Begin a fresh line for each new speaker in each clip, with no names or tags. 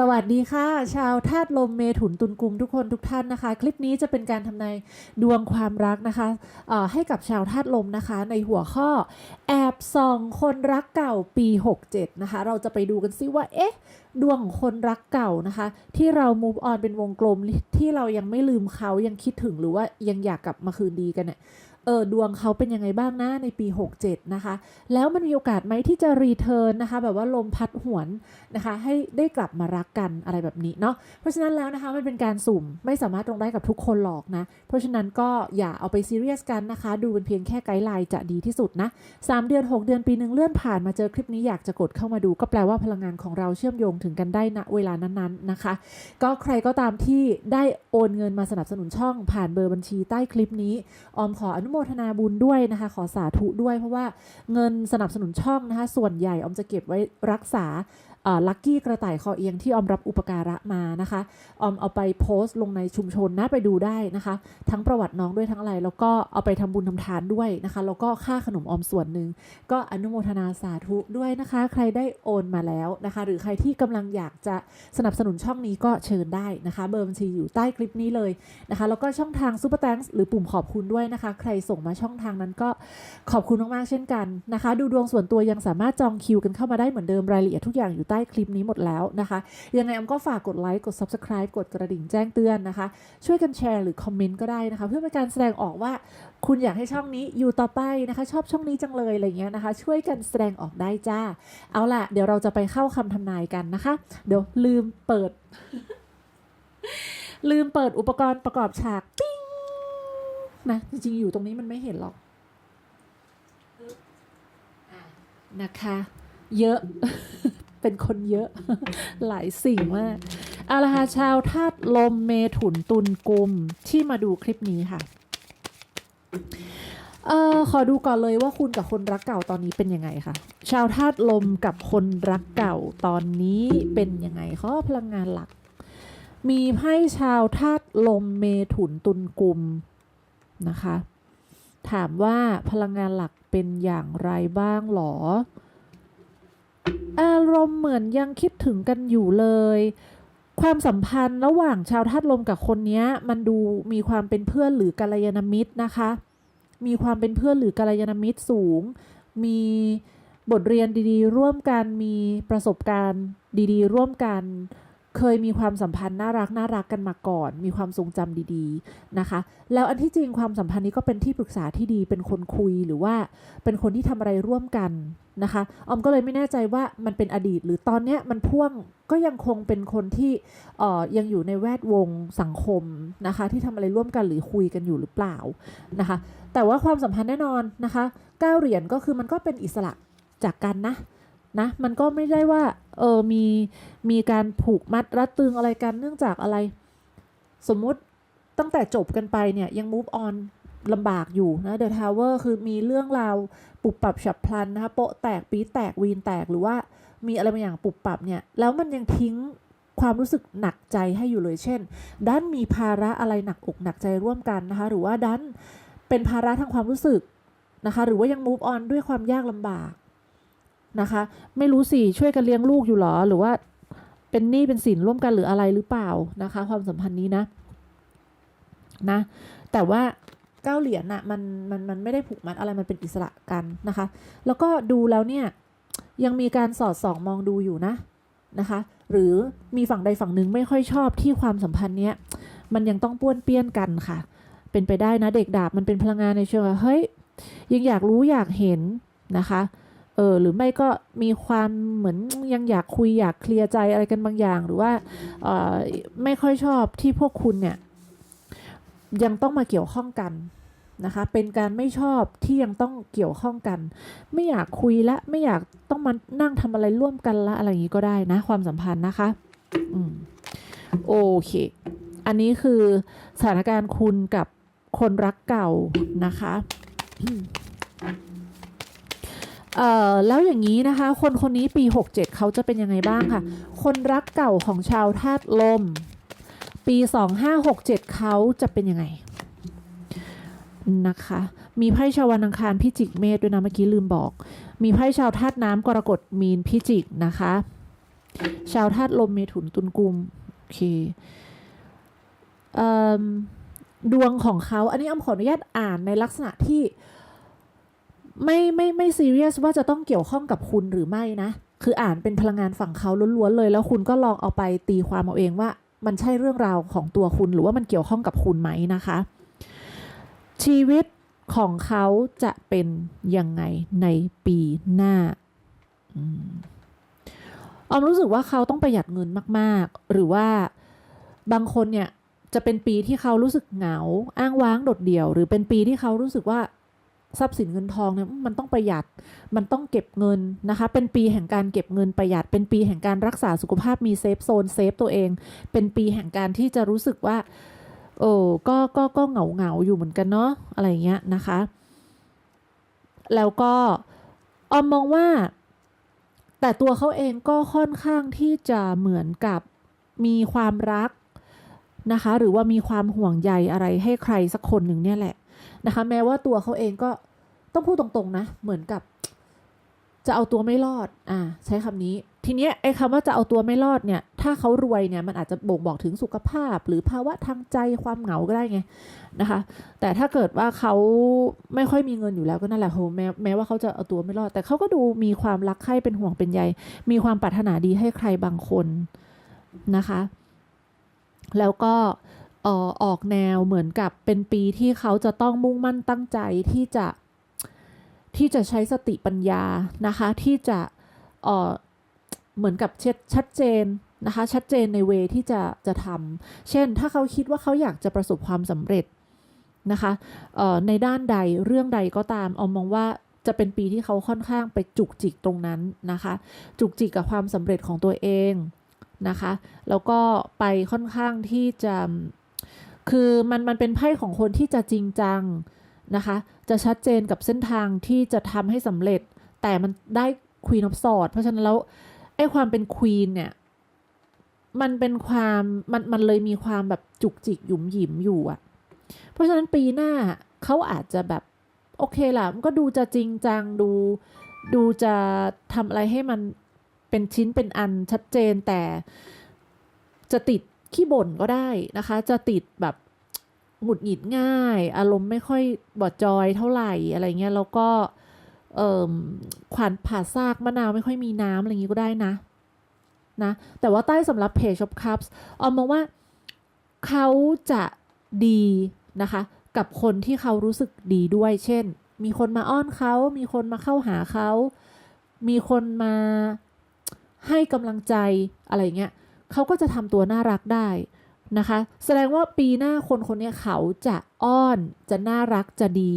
สวัสดีค่ะ ชาวธาตุลมเมถุนตุลกุมทุกคนทุกท่านนะคะ คลิปนี้จะเป็นการทำนายดวงความรักนะคะให้กับชาวธาตุลมนะคะ ในหัวข้อแอบส่องคนรักเก่าปี 67 นะคะ เราจะไปดูกันซิว่าเอ๊ะดวงของคนรักเก่านะคะ ที่เรา move on เป็นวงกลมที่เรายังไม่ลืมเขายังคิดถึงหรือว่ายังอยากกลับมาคืนดีกันเนี่ย เออดวงเขาเป็นยังไงบ้างนะในปี 67 นะคะ แล้วมันมีโอกาสไหมที่จะรีเทิร์นนะคะ แบบว่าลมพัดหวนนะคะ ให้ได้กลับมารักกันอะไรแบบนี้เนาะเพราะฉะนั้นแล้วนะคะมันเป็นการสุ่มไม่สามารถลงได้กับทุกคนหรอกนะ เพราะฉะนั้นก็อย่าเอาไปซีเรียสกันนะคะ ดูเป็นเพียงแค่ไกด์ไลน์จะดีที่สุดนะ3เดือน 6 เดือนปีหนึ่งเลื่อนผ่านมาเจอคลิปนี้อยากจะกดเข้ามาดู ก็แปลว่าพลังงานของเราเชื่อมโยงถึงกันได้ณเวลานั้นๆนะคะ ก็ใครก็ตามที่ได้โอนเงินมาสนับสนุนช่องผ่านเบอร์บัญชีใต้คลิปนี้ออมขออนุโมทนาบุญด้วยนะคะ ขอสาธุด้วยเพราะว่าเงินสนับสนุนช่องนะคะ ส่วนใหญ่ออมจะเก็บไว้รักษา ลัคกี้กระต่ายคอเอียงที่ออมรับอุปการะมานะคะออมเอาไปโพสต์ลงในชุมชนนะไปดูได้นะคะ ทั้งประวัติน้องด้วยทั้งอะไร แล้วก็เอาไปทำบุญทำทานด้วยนะคะ แล้วก็ค่าขนมออมส่วนหนึ่งก็อนุโมทนาสาธุด้วยนะคะ ใครได้โอนมาแล้วนะคะ หรือใครที่กำลังอยากจะสนับสนุนช่องนี้ก็เชิญได้นะคะ เบอร์บัญชีอยู่ใต้คลิปนี้เลยนะคะ แล้วก็ช่องทางซูเปอร์แตงหรือปุ่มขอบคุณด้วยนะคะ ใครส่งมาช่องทางนั้นก็ขอบคุณมากๆเช่นกันนะคะ ดูดวงส่วนตัวยังสามารถจองคิวกันเข้ามาได้เหมือนเดิมรายละเอียดทุกอย่างอยู่ใต้คลิปนี้หมดแล้วนะคะ ยังไงออมก็ฝากกดไลค์กด subscribe กดกระดิ่งแจ้งเตือนนะคะ ช่วยกันแชร์หรือคอมเมนต์ก็ได้นะคะ เพื่อเป็นการแสดงออกว่าคุณอยากให้ช่องนี้อยู่ต่อไปนะคะ ชอบช่องนี้จังเลยอะไรเงี้ยนะคะ ช่วยกันแสดงออกได้จ้า เอาล่ะ เดี๋ยวเราจะไปเข้าคำทำนายกันนะคะ เดี๋ยวลืมเปิด ลืมเปิดอุปกรณ์ประกอบฉากปิ้งนะจริงๆอยู่ตรงนี้มันไม่เห็นหรอกอะนะคะ เยอะ เป็นคนเยอะหลายสิ่งมากเอาละค่ะชาวธาตุลมเมถุนตุลกุมที่มาดูคลิปนี้ค่ะเออขอดูก่อนเลยว่าคุณกับคนรักเก่าตอนนี้เป็นยังไงคะชาวธาตุลมกับคนรักเก่าตอนนี้เป็นยังไงเขาพลังงานหลัก มีไพ่ชาวธาตุลมเมถุนตุลกุมนะคะ ถามว่าพลังงานหลักเป็นอย่างไรบ้างหรอ อารมณ์เหมือนยังคิดถึงกันอยู่เลย ความสัมพันธ์ระหว่างชาวธาตุลมกับคนนี้มันดูมีความเป็นเพื่อนหรือกัลยาณมิตรนะคะ มีความเป็นเพื่อนหรือกัลยาณมิตรสูง มีบทเรียนดีๆ ร่วมกันมีประสบการณ์ดีๆ ร่วมกัน เคยมีความสัมพันธ์น่ารักน่ารักกันมาก่อน มีความทรงจำดีๆนะคะ แล้วอันที่จริงความสัมพันธ์นี้ก็เป็นที่ปรึกษาที่ดี เป็นคนคุยหรือว่าเป็นคนที่ทำอะไรร่วมกันนะคะออมก็เลยไม่แน่ใจว่ามันเป็นอดีต หรือตอนเนี้ยมันพ่วงก็ยังคงเป็นคนที่เอ่อยังอยู่ในแวดวงสังคมนะคะ ที่ทำอะไรร่วมกันหรือคุยกันอยู่หรือเปล่านะคะ แต่ว่าความสัมพันธ์แน่นอนนะคะก้าเหรียญก็คือมันก็เป็นอิสระจากกันนะ นะมันก็ไม่ได้ว่าเออมีมีการผูกมัดรัดตึงอะไรกันเนื่องจากอะไร สมมุติตั้งแต่จบกันไปเนี่ยยัง move on ลำบากอยู่นะ The Tower คือมีเรื่องราวปุบปับฉับพลันนะคะโปะแตกปีแตกวีนแตกหรือว่ามีอะไรบางอย่างปุบปับเนี่ยแล้วมันยังทิ้งความรู้สึกหนักใจให้อยู่เลยเช่นด้านมีภาระอะไรหนักอกหนักใจร่วมกันนะคะหรือว่าด้านเป็นภาระทางความรู้สึกนะคะหรือว่ายัง move on ด้วยความยากลำบาก นะคะ ไม่รู้สิช่วยกันเลี้ยงลูกอยู่หรอ หรือว่าเป็นหนี้เป็นสินร่วมกันหรืออะไรหรือเปล่านะคะ ความสัมพันธ์นี้นะนะ แต่ว่าเก้าเหรียญน่ะมันมันมันไม่ได้ผูกมัดอะไรมันเป็นอิสระกันนะคะ แล้วก็ดูแล้วเนี่ยยังมีการสอดส่องมองดูอยู่นะนะคะ หรือมีฝั่งใดฝั่งหนึ่งไม่ค่อยชอบที่ความสัมพันธ์เนี้ยมันยังต้องป้วนเปี้ยนกันค่ะ เป็นไปได้นะเด็กดาบมันเป็นพลังงานในเชิงเฮ้ยยังอยากรู้อยากเห็นนะคะ เออหรือไม่ก็มีความเหมือนยังอยากคุยอยากเคลียร์ใจอะไรกันบางอย่าง หรือว่าเออไม่ค่อยชอบที่พวกคุณเนี่ยยังต้องมาเกี่ยวข้องกันนะคะเป็นการไม่ชอบที่ยังต้องเกี่ยวข้องกัน ไม่อยากคุยละไม่อยากต้องมานั่งทำอะไรร่วมกันละอะไรอย่างนี้ก็ได้นะ ความสัมพันธ์นะคะอืมโอเค อันนี้คือสถานการณ์คุณกับคนรักเก่านะคะ เอ่อแล้วอย่างนี้นะคะ คนคนนี้ปี 67 เขาจะเป็นยังไงบ้างค่ะ คนรักเก่าของชาวธาตุลม ปี 2567 เขาจะเป็นยังไงนะคะ มีไพ่ชาววันอังคารพิจิกเมษด้วยนะเมื่อกี้ลืมบอก มีไพ่ชาวธาตุน้ำกรกฎมีนพิจิกนะคะ ชาวธาตุลมเมถุนตุลกุมโอเคเอิ่มดวงของเขา อันนี้อ้ำขออนุญาตอ่านในลักษณะที่ ไม่ไม่ไม่ซีเรียสว่าจะต้องเกี่ยวข้องกับคุณหรือไม่นะ คืออ่านเป็นพลังงานฝั่งเขาล้วนๆเลย แล้วคุณก็ลองเอาไปตีความเอาเองว่า มันใช่เรื่องราวของตัวคุณหรือว่ามันเกี่ยวข้องกับคุณไหมนะคะ ชีวิตของเขาจะเป็นยังไงในปีหน้าอออมรู้สึกว่าเขาต้องประหยัดเงินมาก ๆ หรือว่าบางคนเนี่ยจะเป็นปีที่เขารู้สึกเหงา อ้างว้างโดดเดี่ยว หรือเป็นปีที่เขารู้สึกว่า ทรัพย์สินเงินทองเนี่ยมันต้องประหยัด มันต้องเก็บเงินนะคะ เป็นปีแห่งการเก็บเงินประหยัด เป็นปีแห่งการรักษาสุขภาพมีเซฟโซนเซฟตัวเอง เป็นปีแห่งการที่จะรู้สึกว่าโอ้ก็ก็ก็เหงาเหงาอยู่เหมือนกันเนาะอะไรเงี้ยนะคะ แล้วก็ออมมองว่า แต่ตัวเขาเองก็ค่อนข้างที่จะเหมือนกับมีความรักนะคะ หรือว่ามีความห่วงใยอะไรให้ใครสักคนหนึ่งเนี่ยแหละ นะคะ แม้ว่าตัวเขาเองก็ต้องพูดตรงๆนะ เหมือนกับ จะเอาตัวไม่รอด อ่า ใช้คำนี้ ทีเนี้ยไอ้คำว่าจะเอาตัวไม่รอดเนี่ย ถ้าเขารวยเนี่ยมันอาจจะบ่งบอกถึงสุขภาพ หรือภาวะทางใจความเหงาก็ได้ไงนะคะ แต่ถ้าเกิดว่าเขาไม่ค่อยมีเงินอยู่แล้วก็นั่นแหละโหแม้แม้ว่าเขาจะเอาตัวไม่รอด แต่เขาก็ดูมีความรักใคร่เป็นห่วงเป็นใยมีความปรารถนาดีให้ใครบางคนนะคะ แล้วก็ ออออกแนวเหมือนกับเป็นปีที่เขาจะต้องมุ่งมั่นตั้งใจที่จะที่จะใช้สติปัญญานะคะ ที่จะเออเหมือนกับเช็ดชัดเจนนะคะ ชัดเจนในเวที่จะจะทำเช่น ถ้าเขาคิดว่าเขาอยากจะประสบความสำเร็จนะคะออในด้านใดเรื่องใดก็ตามเอามองว่าจะเป็นปีที่เขาค่อนข้างไปจุกจิกตรงนั้นนะคะ จุกจิกกับความสำเร็จของตัวเองนะคะ แล้วก็ไปค่อนข้างที่จะ คือมันมันเป็นไพ่ของคนที่จะจริงจังนะคะ จะชัดเจนกับเส้นทางที่จะทำให้สำเร็จ แต่มันได้ Queen of Swords เพราะฉะนั้นแล้วไอ้ความเป็น Queen เนี่ย มันเป็นความมันมันเลยมีความแบบจุกจิกหยุมหยิมอยู่อะเพราะฉะนั้นปีหน้าเขาอาจจะแบบ โอเคล่ะมันก็ดูจะจริงจังดูดูจะทำอะไรให้มันเป็นชิ้นเป็นอันชัดเจนแต่จะติด ขี้บ่นก็ได้นะคะ จะติดแบบหงุดหงิดง่าย อารมณ์ไม่ค่อยบอดจอยเท่าไหร่อะไรเงี้ยแล้วก็เออขวานผ่าซากมะนาวไม่ค่อยมีน้ำอะไรอย่างงี้ก็ได้นะนะแต่ว่าใต้สำหรับ Page of Cups ออมมองว่าเขาจะดีนะคะ กับคนที่เขารู้สึกดีด้วย เช่น มีคนมาอ้อนเขา มีคนมาเข้าหาเขา มีคนมาให้กำลังใจอะไรเงี้ย เขาก็จะทำตัวน่ารักได้นะคะ แสดงว่าปีหน้าคนคนนี้เขาจะอ้อนจะน่ารักจะดี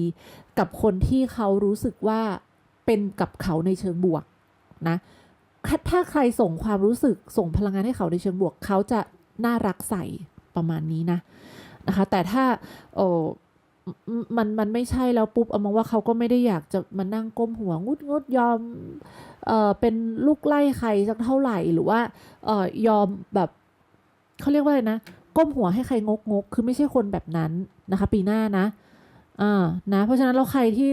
กับคนที่เขารู้สึกว่าเป็นกับเขาในเชิงบวกนะถ้าใครส่งความรู้สึกส่งพลังงานให้เขาในเชิงบวก เขาจะน่ารักใส่ประมาณนี้นะนะคะ แต่ถ้าโอ้ มันมันไม่ใช่แล้วปุ๊บเอามองว่าเขาก็ไม่ได้อยากจะมานั่งก้มหัวงุดงุดยอมเอ่อเป็นลูกไล่ใครสักเท่าไหร่หรือว่าเอ่อยอมแบบเขาเรียกว่าอะไรนะก้มหัวให้ใครงกงกคือไม่ใช่คนแบบนั้นนะคะ ปีหน้านะอ่านะ เพราะฉะนั้นเราใครที่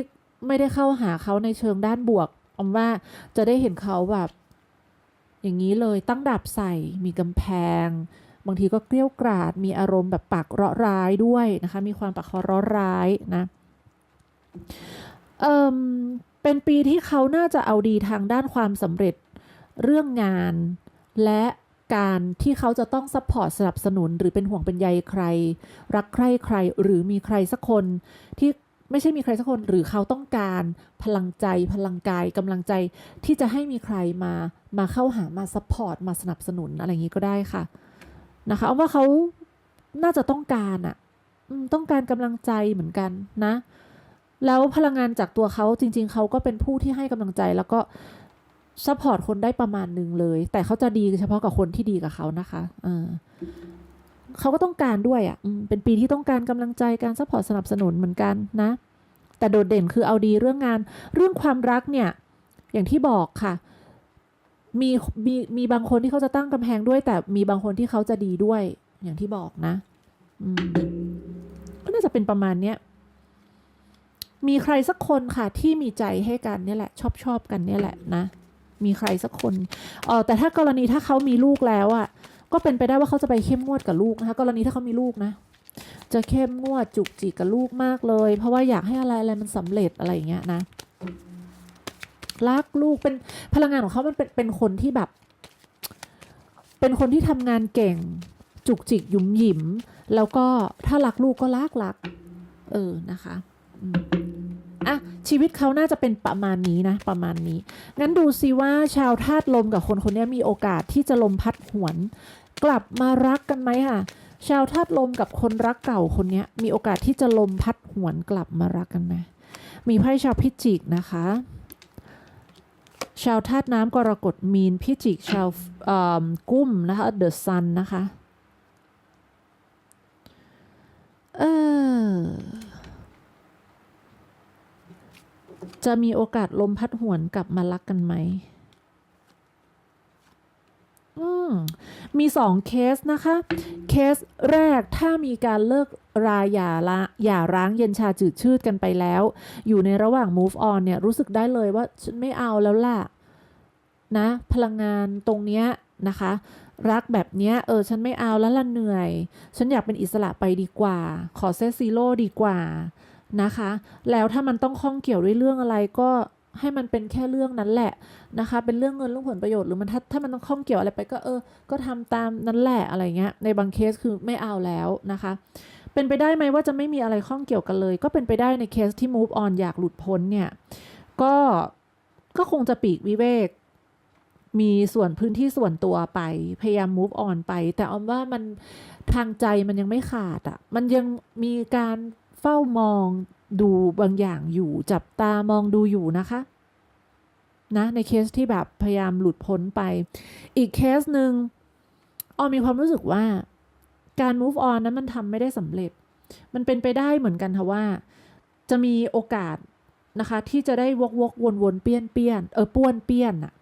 ไม่ได้เข้าหาเขาในเชิงด้านบวกอมว่าจะได้เห็นเขาแบบ อย่างนี้เลยตั้งดับใส่มีกำแพง บางทีก็เกลี้ยวกราด มีอารมณ์แบบปากเราะร้ายด้วยนะคะ มีความปากคอเร้อร้ายนะเอ่มเป็นปีที่เขาน่าจะเอาดีทางด้านความสำเร็จเรื่องงาน และการที่เขาจะต้องซัพพอร์ตสนับสนุน หรือเป็นห่วงเป็นใยใคร รักใครใครหรือมีใครสักคนที่ไม่ใช่มีใครสักคนหรือเขาต้องการพลังใจพลังกายกำลังใจที่จะให้มีใครมามาเข้าหามาซัพพอร์ตมาสนับสนุนอะไรอย่างนี้ก็ได้ค่ะ นะคะเอาว่าเขาน่าจะต้องการอะต้องการกำลังใจเหมือนกันนะ แล้วพลังงานจากตัวเขาจริง ๆเขาก็เป็นผู้ที่ให้กำลังใจแล้วก็ซัพพอร์ตคนได้ประมาณหนึ่งเลย แต่เขาจะดีเฉพาะกับคนที่ดีกับเขานะคะเออเขาก็ต้องการด้วยอะ่ะเป็นปีที่ต้องการกำลังใจการซัพพอร์ตสนับสนุนเหมือนกันนะ แต่โดดเด่นคือเอาดีเรื่องงานเรื่องความรักเนี่ย อย่างที่บอกค่ะ มีมีมีบางคนที่เขาจะตั้งกำแพงด้วย แต่มีบางคนที่เขาจะดีด้วย อย่างที่บอกนะก็น่าจะเป็นประมาณเนี้ยมีใครสักคนค่ะ ที่มีใจให้กันเนี่ยแหละ ชอบชอบกันเนี่ยแหละนะ มีใครสักคนเออแต่ถ้ากรณีถ้าเขามีลูกแล้วอะ่ะ ก็เป็นไปได้ว่าเขาจะไปเข้มงวดกับลูกนะคะ กรณีถ้าเขามีลูกนะ จะเข้มงวดจุกจิกกับลูกมากเลย เพราะว่าอยากให้อะไรอะไรมันสำเร็จอะไรอย่างเงี้ยนะ รักลูกเป็นพลังงานของเขามันเป็นเป็นคนที่แบบ เป็นคนที่ทำงานเก่ง จุกจิกหยุมหยิม แล้วก็ถ้ารักลูกก็รักรัก เออนะคะอะชีวิตเขาน่าจะเป็นประมาณนี้นะ ประมาณนี้ งั้นดูซิว่าชาวธาตุลมกับคนคนนี้มีโอกาสที่จะลมพัดหวน กลับมารักกันไหมค่ะ ชาวธาตุลมกับคนรักเก่าคนนี้มีโอกาสที่จะลมพัดหวนกลับมารักกันไหมมีไพ่ชาวพิจิกนะคะ ชาวธาตุน้ำกรกฎมีนพิจิกชาวเอิ่มกุ้มนะคะเดอะซันนะคะเออจะมีโอกาสลมพัดหวนกลับมารักกันไหม มีสองเคสนะคะ เคสแรกถ้ามีการเลิกราหย่าละหย่าร้างเย็นชาจืดชืดกันไปแล้ว อยู่ในระหว่าง move on เนี่ยรู้สึกได้เลยว่าฉันไม่เอาแล้วล่ะนะพลังงานตรงเนี้ยนะคะ รักแบบเนี้ยเออฉันไม่เอาแล้วละเหนื่อย ฉันอยากเป็นอิสระไปดีกว่า ขอเซตซีโร่ดีกว่านะคะ แล้วถ้ามันต้องข้องเกี่ยวด้วยเรื่องอะไรก็ ให้มันเป็นแค่เรื่องนั้นแหละนะคะ เป็นเรื่องเงินเรื่องผลประโยชน์หรือมันถ้าถ้ามันต้องข้องเกี่ยวอะไรไปก็เออ ก็ทำตามนั้นแหละอะไรเงี้ย ในบางเคสคือไม่เอาแล้วนะคะ เป็นไปได้ไหมว่าจะไม่มีอะไรข้องเกี่ยวกันเลย ก็เป็นไปได้ในเคสที่ move on อยากหลุดพ้นเนี่ย ก็ก็คงจะปีกวิเวกมีส่วนพื้นที่ส่วนตัวไป พยายาม move on ไป แต่ออมว่ามันทางใจมันยังไม่ขาดอะ่ะ มันยังมีการเฝ้ามอง ดูบางอย่างอยู่จับตามองดูอยู่นะคะนะในเคสที่แบบพยายามหลุดพ้นไป อีกเคสหนึ่งออมมีความรู้สึกว่าการ move on นั้นมันทำไม่ได้สำเร็จ มันเป็นไปได้เหมือนกันค่ะว่า จะมีโอกาสนะคะ ที่จะได้วกวกวนวนเปี้ยนเปี้ยนเออป้วนเปี้ยนอะ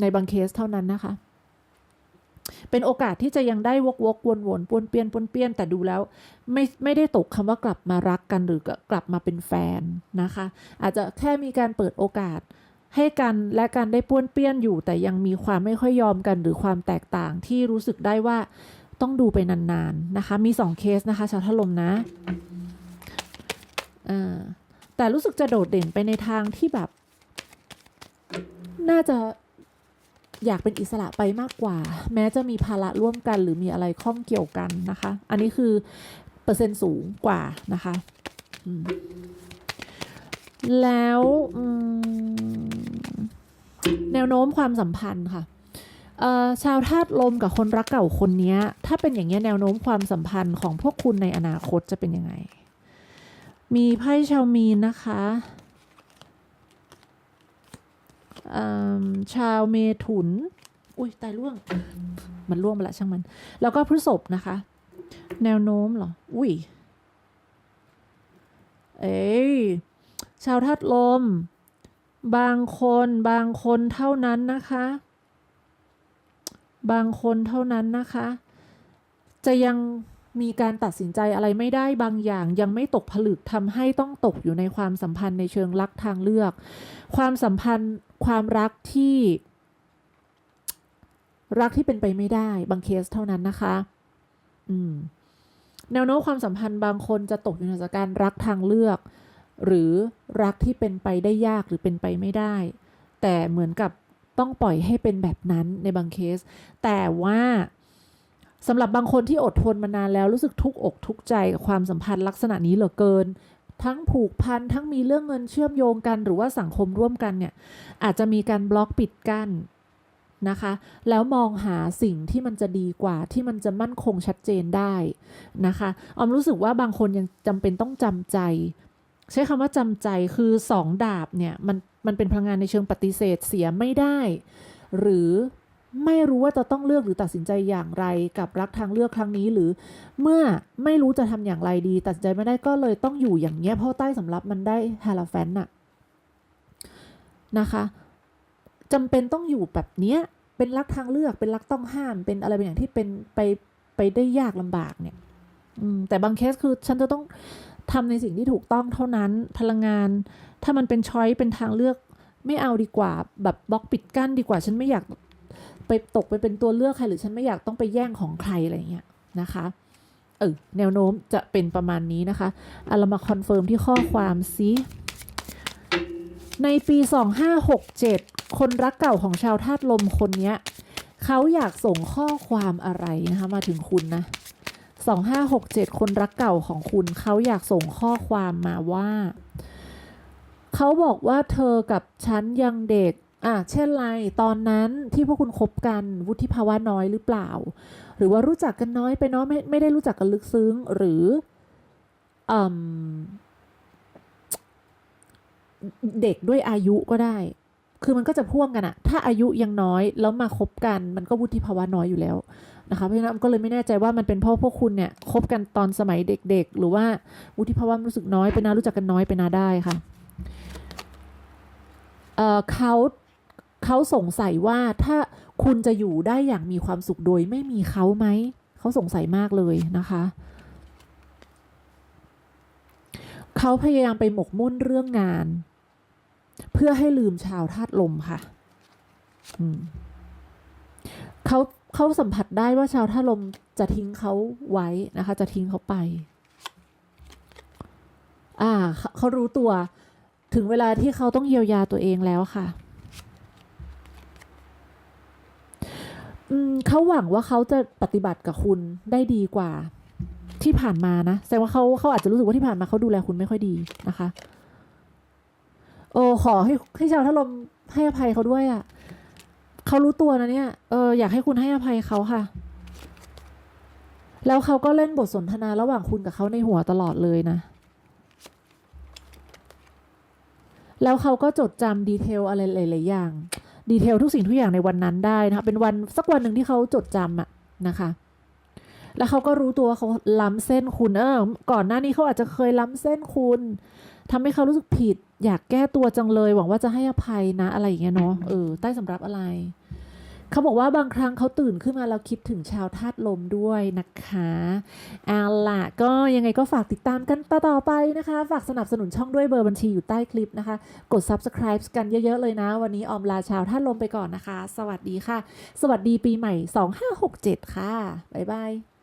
ในบางเคสเท่านั้นนะคะ เป็นโอกาสที่จะยังได้วกวกวนวนๆป้วนเปียนป้วนเปียนแต่ดูแล้ว ไม่ไม่ได้ตกคำว่ากลับมารักกันหรือกลับมาเป็นแฟนนะคะ อาจจะแค่มีการเปิดโอกาสให้กันและกันได้ป้วนเปี้ยนอยู่ แต่ยังมีความไม่ค่อยยอมกันหรือความแตกต่างที่รู้สึกได้ว่าต้องดูไปนานๆนะคะ มีสองเคสนะคะชาวถล่มนะแต่รู้สึกจะโดดเด่นไปในทางที่แบบ น่าจะ อยากเป็นอิสระไปมากกว่า แม้จะมีภาระร่วมกัน หรือมีอะไรข้องเกี่ยวกันนะคะ อันนี้คือเปอร์เซ็นต์สูงกว่านะคะแล้วแนวโน้มความสัมพันธ์ค่ะชาวธาตุลมกับคนรักเก่าคนนี้ถ้าเป็นอย่างเงี้แนวโน้มความสัมพันธ์ของพวกคุณในอนาคตจะเป็นยังไง มีไพ่ชาวมีนนะคะ ชาวเมถุน อุ้ยตายล่วง มันล่วงไปละช่างมัน แล้วก็พฤษภนะคะ แนวโน้มเหรอ อุ้ย เอ้ย ชาวธาตุลม บางคนบางคนเท่านั้นนะคะ บางคนเท่านั้นนะคะ จะยัง มีการตัดสินใจอะไรไม่ได้บางอย่าง ยังไม่ตกผลึกทำให้ต้องตกอยู่ในความสัมพันธ์ในเชิงรักทางเลือก ความสัมพันธ์ความรักที่ รักที่เป็นไปไม่ได้ บางเคสเท่านั้นนะคะ อืมแนวโน้มความสัมพันธ์บางคนจะตกอยู่ในสถานการณ์รักทางเลือก หรือรักที่เป็นไปได้ยากหรือเป็นไปไม่ได้ แต่เหมือนกับต้องปล่อยให้เป็นแบบนั้นในบางเคส แต่ว่า สำหรับบางคนที่อดทนมานานแล้วรู้สึกทุกอกทุกใจกับความสัมพันธ์ลักษณะนี้เหลือเกิน ทั้งผูกพันทั้งมีเรื่องเงินเชื่อมโยงกัน หรือว่าสังคมร่วมกันเนี่ยอาจจะมีการบล็อกปิดกั้นนะคะ แล้วมองหาสิ่งที่มันจะดีกว่าที่มันจะมั่นคงชัดเจนได้นะคะออมรู้สึกว่าบางคนยังจำเป็นต้องจำใจ ใช้คำว่าจำใจคือสองดาบเนี่ยมันมันเป็นพลังงานในเชิงปฏิเสธเสียไม่ได้ หรือ ไม่รู้ว่าจะต้องเลือกหรือตัดสินใจอย่างไรกับรักทางเลือกครั้งนี้หรือ เมื่อไม่รู้จะทำอย่างไรดี ตัดสินใจไม่ได้ก็เลยต้องอยู่อย่างเงี้ยเพราะใต้สำรับมันได้ฮาลาแฟนน่ะนะคะจำเป็นต้องอยู่แบบเนี้ยเป็นรักทางเลือกเป็นรักต้องห้าม เป็นอะไรบางอย่างที่เป็นไปไปได้ยากลำบากเนี่ยอืมแต่บางเคสคือฉันจะต้องทำในสิ่งที่ถูกต้องเท่านั้นพลังงาน ถ้ามันเป็นช้อยเป็นทางเลือก ไม่เอาดีกว่า แบบบล็อกปิดกั้นดีกว่า ฉันไม่อยาก ไปตกไปเป็นตัวเลือกใครหรือฉันไม่อยากต้องไปแย่งของใครอะไรเงี้ยนะคะเออแนวโน้มจะเป็นประมาณนี้นะคะเอาเรามาคอนเฟิร์มที่ข้อความซิในปี 2567 คนรักเก่าของชาวธาตุลมคนเนี้ยเขาอยากส่งข้อความอะไรนะคะมาถึงคุณนะ 2567 คนรักเก่าของคุณเขาอยากส่งข้อความมาว่า เขาบอกว่าเธอกับฉันยังเด็ก อะเช่นไรตอนนั้นที่พวกคุณคบกันวุฒิภาวะน้อยหรือเปล่า หรือว่ารู้จักกันน้อยไปเนาะไม่ไม่ได้รู้จักกันลึกซึ้ง หรืออืมเด็กด้วยอายุก็ได้ คือมันก็จะพ่วงกันอะถ้าอายุยังน้อยแล้วมาคบกัน มันก็วุฒิภาวะน้อยอยู่แล้วนะคะ เพราะฉะนั้นก็เลยไม่แน่ใจว่ามันเป็นเพราะพวกคุณเนี่ยคบกันตอนสมัยเด็ก ๆ หรือว่าวุฒิภาวะรู้สึกน้อยไปนารู้จักกันน้อยไปนาได้ค่ะ เอ่อเขา เขาสงสัยว่าถ้าคุณจะอยู่ได้อย่างมีความสุขโดยไม่มีเขาไหม เขาสงสัยมากเลยนะคะ เขาพยายามไปหมกมุ่นเรื่องงาน เพื่อให้ลืมชาวธาตุลมค่ะเขาเขาสัมผัสได้ว่าชาวท่าลมจะทิ้งเขาไว้นะคะ จะทิ้งเขาไป อ่า เขาเขารู้ตัว ถึงเวลาที่เขาต้องเยียวยาตัวเองแล้วค่ะ อืม เขาหวังว่าเขาจะปฏิบัติกับคุณได้ดีกว่า ที่ผ่านมานะแสดงว่าเขาเขาอาจจะรู้สึกว่าที่ผ่านมาเขาดูแลคุณไม่ค่อยดีนะคะ โอ้ขอให้ให้ชาวท่าลมให้อภัยเขาด้วยอะ่ะเขารู้ตัวนะเนี่ยเอออยากให้คุณให้อภัยเขาค่ะ แล้วเขาก็เล่นบทสนทนาระหว่างคุณกับเขาในหัวตลอดเลยนะแล้วเขาก็จดจำดีเทลอะไรหลายๆอย่าง ดีเทลทุกสิ่งทุกอย่างในวันนั้นได้นะคะเป็นวันสักวันหนึ่งที่เขาจดจำอะนะคะ แล้วเขาก็รู้ตัวว่าเขาล้ำเส้นคุณเออก่อนหน้านี้เขาอาจจะเคยล้ำเส้นคุณทำให้เขารู้สึกผิด อยากแก้ตัวจังเลย หวังว่าจะให้อภัยนะอะไรอย่างเงี้ยเนาะเออใต้สำรับอะไร เขาบอกว่าบางครั้งเขาตื่นขึ้นมาเราคิดถึงชาวธาตุลมด้วยนะคะเอาล่ะก็ยังไงก็ฝากติดตามกันต่อๆไปนะคะ ฝากสนับสนุนช่องด้วยเบอร์บัญชีอยู่ใต้คลิปนะคะ กด subscribe กันเยอะๆเลยนะ วันนี้ออมลาชาวธาตุลมไปก่อนนะคะ สวัสดีค่ะ สวัสดีปีใหม่ 2567 ค่ะ บ๊ายบาย